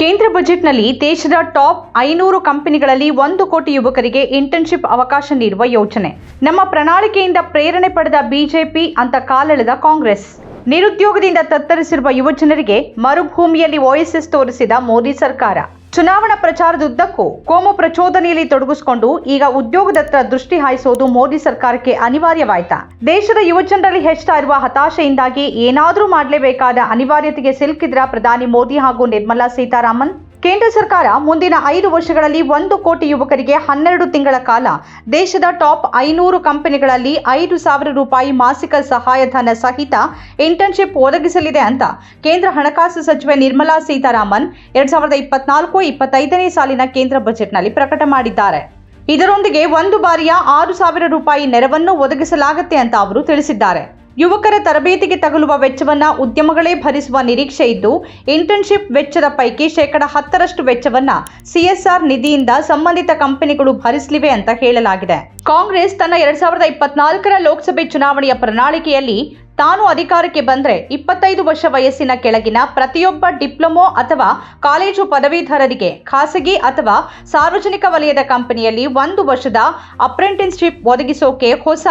ಕೇಂದ್ರ ಬಜೆಟ್ನಲ್ಲಿ ದೇಶದ ಟಾಪ್ ಐನೂರು ಕಂಪನಿಗಳಲ್ಲಿ ಒಂದು ಕೋಟಿ ಯುವಕರಿಗೆ ಇಂಟರ್ನ್ಶಿಪ್ ಅವಕಾಶ ನೀಡುವ ಯೋಜನೆ. ನಮ್ಮ ಪ್ರಣಾಳಿಕೆಯಿಂದ ಪ್ರೇರಣೆ ಪಡೆದ ಬಿಜೆಪಿ ಅಂತ ಕಾಲೆಳೆದ ಕಾಂಗ್ರೆಸ್. ನಿರುದ್ಯೋಗದಿಂದ ತತ್ತರಿಸಿರುವ ಯುವಜನರಿಗೆ ಮರುಭೂಮಿಯಲ್ಲಿ ಓಎಸ್ಎಸ್ ತೋರಿಸಿದ ಮೋದಿ ಸರ್ಕಾರ. ಚುನಾವಣಾ ಪ್ರಚಾರದುದ್ದಕ್ಕೂ ಕೋಮು ಪ್ರಚೋದನೆಯಲ್ಲಿ ತೊಡಗಿಸಿಕೊಂಡು ಈಗ ಉದ್ಯೋಗದತ್ತ ದೃಷ್ಟಿ ಹಾಯಿಸೋದು ಮೋದಿ ಸರ್ಕಾರಕ್ಕೆ ಅನಿವಾರ್ಯವಾಯ್ತಾ. ದೇಶದ ಯುವಜನರಲ್ಲಿ ಹೆಚ್ಚುತ್ತಾ ಇರುವ ಹತಾಶೆಯಿಂದಾಗಿ ಏನಾದರೂ ಮಾಡಲೇಬೇಕಾದ ಅನಿವಾರ್ಯತೆಗೆ ಸಿಲುಕಿದ್ರ ಪ್ರಧಾನಿ ಮೋದಿ ಹಾಗೂ ನಿರ್ಮಲಾ ಸೀತಾರಾಮನ್ ಕೇಂದ್ರ ಸರ್ಕಾರ ಮುಂದಿನ ಐದು ವರ್ಷಗಳಲ್ಲಿ ಒಂದು ಕೋಟಿ ಯುವಕರಿಗೆ ಹನ್ನೆರಡು ತಿಂಗಳ ಕಾಲ ದೇಶದ ಟಾಪ್ ಐನೂರು ಕಂಪನಿಗಳಲ್ಲಿ ಐದು ಸಾವಿರ ರೂಪಾಯಿ ಮಾಸಿಕ ಸಹಾಯಧನ ಸಹಿತ ಇಂಟರ್ನ್ಶಿಪ್ ಒದಗಿಸಲಿದೆ ಅಂತ ಕೇಂದ್ರ ಹಣಕಾಸು ಸಚಿವೆ ನಿರ್ಮಲಾ ಸೀತಾರಾಮನ್ ಎರಡ್ ಸಾವಿರದ ಇಪ್ಪತ್ನಾಲ್ಕು ಇಪ್ಪತ್ತೈದನೇ ಸಾಲಿನ ಕೇಂದ್ರ ಬಜೆಟ್ನಲ್ಲಿ ಪ್ರಕಟ ಮಾಡಿದ್ದಾರೆ. ಇದರೊಂದಿಗೆ ಒಂದು ಬಾರಿಯ ಆರು ಸಾವಿರ ರೂಪಾಯಿ ನೆರವನ್ನು ಒದಗಿಸಲಾಗುತ್ತೆ ಅಂತ ಅವರು ತಿಳಿಸಿದ್ದಾರೆ. ಯುವಕರ ತರಬೇತಿಗೆ ತಗುಲುವ ವೆಚ್ಚವನ್ನ ಉದ್ಯಮಗಳೇ ಭರಿಸುವ ನಿರೀಕ್ಷೆ ಇದ್ದು ಇಂಟರ್ನ್ಶಿಪ್ ವೆಚ್ಚದ ಪೈಕಿ ಶೇಕಡ ಹತ್ತರಷ್ಟು ವೆಚ್ಚವನ್ನ ಸಿಎಸ್ಆರ್ ನಿಧಿಯಿಂದ ಸಂಬಂಧಿತ ಕಂಪನಿಗಳು ಭರಿಸಲಿವೆ ಅಂತ ಹೇಳಲಾಗಿದೆ. ಕಾಂಗ್ರೆಸ್ ತನ್ನ ಎರಡ್ ಸಾವಿರದ ಇಪ್ಪತ್ನಾಲ್ಕರ ಲೋಕಸಭೆ ಚುನಾವಣೆಯ ಪ್ರಣಾಳಿಕೆಯಲ್ಲಿ ತಾನು ಅಧಿಕಾರಕ್ಕೆ ಬಂದರೆ ಇಪ್ಪತ್ತೈದು ವರ್ಷ ವಯಸ್ಸಿನ ಕೆಳಗಿನ ಪ್ರತಿಯೊಬ್ಬ ಡಿಪ್ಲೊಮೊ ಅಥವಾ ಕಾಲೇಜು ಪದವೀಧರರಿಗೆ ಖಾಸಗಿ ಅಥವಾ ಸಾರ್ವಜನಿಕ ವಲಯದ ಕಂಪನಿಯಲ್ಲಿ ಒಂದು ವರ್ಷದ ಅಪ್ರೆಂಟಿಸ್ಶಿಪ್ ಒದಗಿಸೋಕೆ ಹೊಸ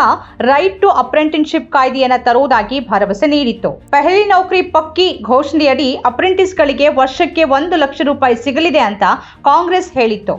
ರೈಟ್ ಟು ಅಪ್ರೆಂಟಿಸ್ಶಿಪ್ ಕಾಯ್ದೆಯನ್ನು ತರುವುದಾಗಿ ಭರವಸೆ ನೀಡಿತ್ತು. ಪೆಹಲಿ ನೌಕರಿ ಪಕ್ಕಿ ಘೋಷಣೆಯಡಿ ಅಪ್ರೆಂಟಿಸ್ಗಳಿಗೆ ವರ್ಷಕ್ಕೆ ಒಂದು ಲಕ್ಷ ರೂಪಾಯಿ ಸಿಗಲಿದೆ ಅಂತ ಕಾಂಗ್ರೆಸ್ ಹೇಳಿತ್ತು.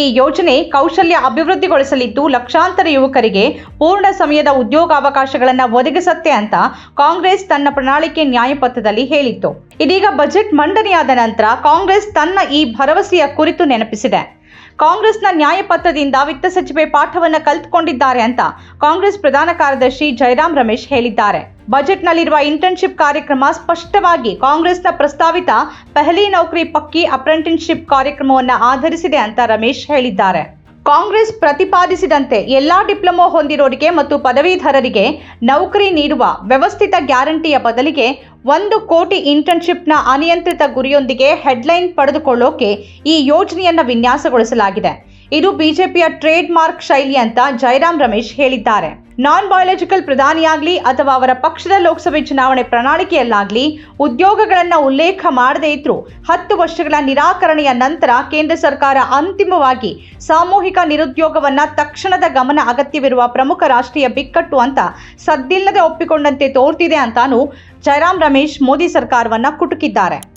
ಈ ಯೋಜನೆ ಕೌಶಲ್ಯ ಅಭಿವೃದ್ಧಿಗೊಳಿಸಲಿದ್ದು ಲಕ್ಷಾಂತರ ಯುವಕರಿಗೆ ಪೂರ್ಣ ಸಮಯದ ಉದ್ಯೋಗಾವಕಾಶಗಳನ್ನು ಒದಗಿಸತ್ತೆ ಅಂತ ಕಾಂಗ್ರೆಸ್ ತನ್ನ ಪ್ರಣಾಳಿಕೆ ನ್ಯಾಯಪತ್ರದಲ್ಲಿ ಹೇಳಿತ್ತು. ಇದೀಗ ಬಜೆಟ್ ಮಂಡನೆಯಾದ ನಂತರ ಕಾಂಗ್ರೆಸ್ ತನ್ನ ಈ ಭರವಸೆಯ ಕುರಿತು ನೆನಪಿಸಿದೆ. ಕಾಂಗ್ರೆಸ್ನ ನ್ಯಾಯಪತ್ರದಿಂದ ವಿತ್ತ ಸಚಿವೆ ಪಾಠವನ್ನು ಕಲ್ತ್ಕೊಂಡಿದ್ದಾರೆ ಅಂತ ಕಾಂಗ್ರೆಸ್ ಪ್ರಧಾನ ಕಾರ್ಯದರ್ಶಿ ಜಯರಾಮ್ ರಮೇಶ್ ಹೇಳಿದ್ದಾರೆ. ಬಜೆಟ್ನಲ್ಲಿರುವ ಇಂಟರ್ನ್ಶಿಪ್ ಕಾರ್ಯಕ್ರಮ ಸ್ಪಷ್ಟವಾಗಿ ಕಾಂಗ್ರೆಸ್ನ ಪ್ರಸ್ತಾವಿತ ಪೆಹಲಿ ನೌಕರಿ ಪಕ್ಕಿ ಅಪ್ರೆಂಟಿನ್ಶಿಪ್ ಕಾರ್ಯಕ್ರಮವನ್ನು ಆಧರಿಸಿದೆ ಅಂತ ರಮೇಶ್ ಹೇಳಿದ್ದಾರೆ. ಕಾಂಗ್ರೆಸ್ ಪ್ರತಿಪಾದಿಸಿದಂತೆ ಎಲ್ಲಾ ಡಿಪ್ಲೊಮೊ ಹೊಂದಿರೋರಿಗೆ ಮತ್ತು ಪದವೀಧರರಿಗೆ ನೌಕರಿ ನೀಡುವ ವ್ಯವಸ್ಥಿತ ಗ್ಯಾರಂಟಿಯ ಬದಲಿಗೆ ಒಂದು ಕೋಟಿ ಇಂಟರ್ನ್ಶಿಪ್ನ ಅನಿಯಂತ್ರಿತ ಗುರಿಯೊಂದಿಗೆ ಹೆಡ್ಲೈನ್ ಪಡೆದುಕೊಳ್ಳೋಕೆ ಈ ಯೋಜನೆಯನ್ನು ವಿನ್ಯಾಸಗೊಳಿಸಲಾಗಿದೆ. ಇದು ಬಿಜೆಪಿಯ ಟ್ರೇಡ್ ಮಾರ್ಕ್ ಶೈಲಿ ಅಂತ ಜಯರಾಮ್ ರಮೇಶ್ ಹೇಳಿದ್ದಾರೆ. ನಾನ್ ಬಯಾಲಜಿಕಲ್ ಪ್ರಧಾನಿಯಾಗ್ಲಿ ಅಥವಾ ಅವರ ಪಕ್ಷದ ಲೋಕಸಭೆ ಚುನಾವಣೆ ಪ್ರಣಾಳಿಕೆಯಲ್ಲಾಗ್ಲಿ ಉದ್ಯೋಗಗಳನ್ನು ಉಲ್ಲೇಖ ಮಾಡದೇ ಇದ್ರೂ ಹತ್ತು ವರ್ಷಗಳ ನಿರಾಕರಣೆಯ ನಂತರ ಕೇಂದ್ರ ಸರ್ಕಾರ ಅಂತಿಮವಾಗಿ ಸಾಮೂಹಿಕ ನಿರುದ್ಯೋಗವನ್ನ ತಕ್ಷಣದ ಗಮನ ಅಗತ್ಯವಿರುವ ಪ್ರಮುಖ ರಾಷ್ಟ್ರೀಯ ಬಿಕ್ಕಟ್ಟು ಅಂತ ಸದ್ದಿಲ್ಲದೆ ಒಪ್ಪಿಕೊಂಡಂತೆ ತೋರ್ತಿದೆ ಅಂತಾನು ಜಯರಾಮ್ ರಮೇಶ್ ಮೋದಿ ಸರ್ಕಾರವನ್ನ ಕುಟುಕಿದ್ದಾರೆ.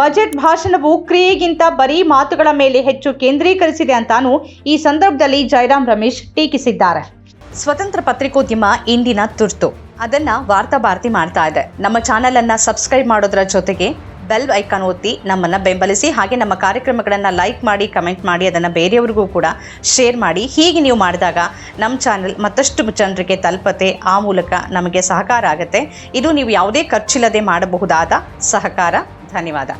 ಬಜೆಟ್ ಭಾಷಣವು ಕ್ರಿಯೆಗಿಂತ ಬರೀ ಮಾತುಗಳ ಮೇಲೆ ಹೆಚ್ಚು ಕೇಂದ್ರೀಕರಿಸಿದೆ ಅಂತಾನು ಈ ಸಂದರ್ಭದಲ್ಲಿ ಜಯರಾಮ್ ರಮೇಶ್ ಟೀಕಿಸಿದ್ದಾರೆ. ಸ್ವತಂತ್ರ ಪತ್ರಿಕೋದ್ಯಮ ಇಂದಿನ ತುರ್ತು. ಅದನ್ನ ವಾರ್ತಾ ಭಾರತಿ ಮಾಡ್ತಾ ಇದೆ. ನಮ್ಮ ಚಾನೆಲ್ ಅನ್ನ ಸಬ್ಸ್ಕ್ರೈಬ್ ಮಾಡೋದರ ಜೊತೆಗೆ ಬೆಲ್ ಐಕಾನ್ ಒತ್ತಿ ನಮ್ಮನ್ನು ಬೆಂಬಲಿಸಿ ಹಾಗೆ ನಮ್ಮ ಕಾರ್ಯಕ್ರಮಗಳನ್ನು ಲೈಕ್ ಮಾಡಿ, ಕಮೆಂಟ್ ಮಾಡಿ, ಅದನ್ನು ಬೇರೆಯವ್ರಿಗೂ ಕೂಡ ಶೇರ್ ಮಾಡಿ. ಹೀಗೆ ನೀವು ಮಾಡಿದಾಗ ನಮ್ಮ ಚಾನೆಲ್ ಮತ್ತಷ್ಟು ಜನರಿಗೆ ತಲುಪತೆ ಆ ಮೂಲಕ ನಮಗೆ ಸಹಕಾರ ಆಗುತ್ತೆ. ಇದು ನೀವು ಯಾವುದೇ ಖರ್ಚಿಲ್ಲದೆ ಮಾಡಬಹುದಾದ ಸಹಕಾರ. ధన్యవాద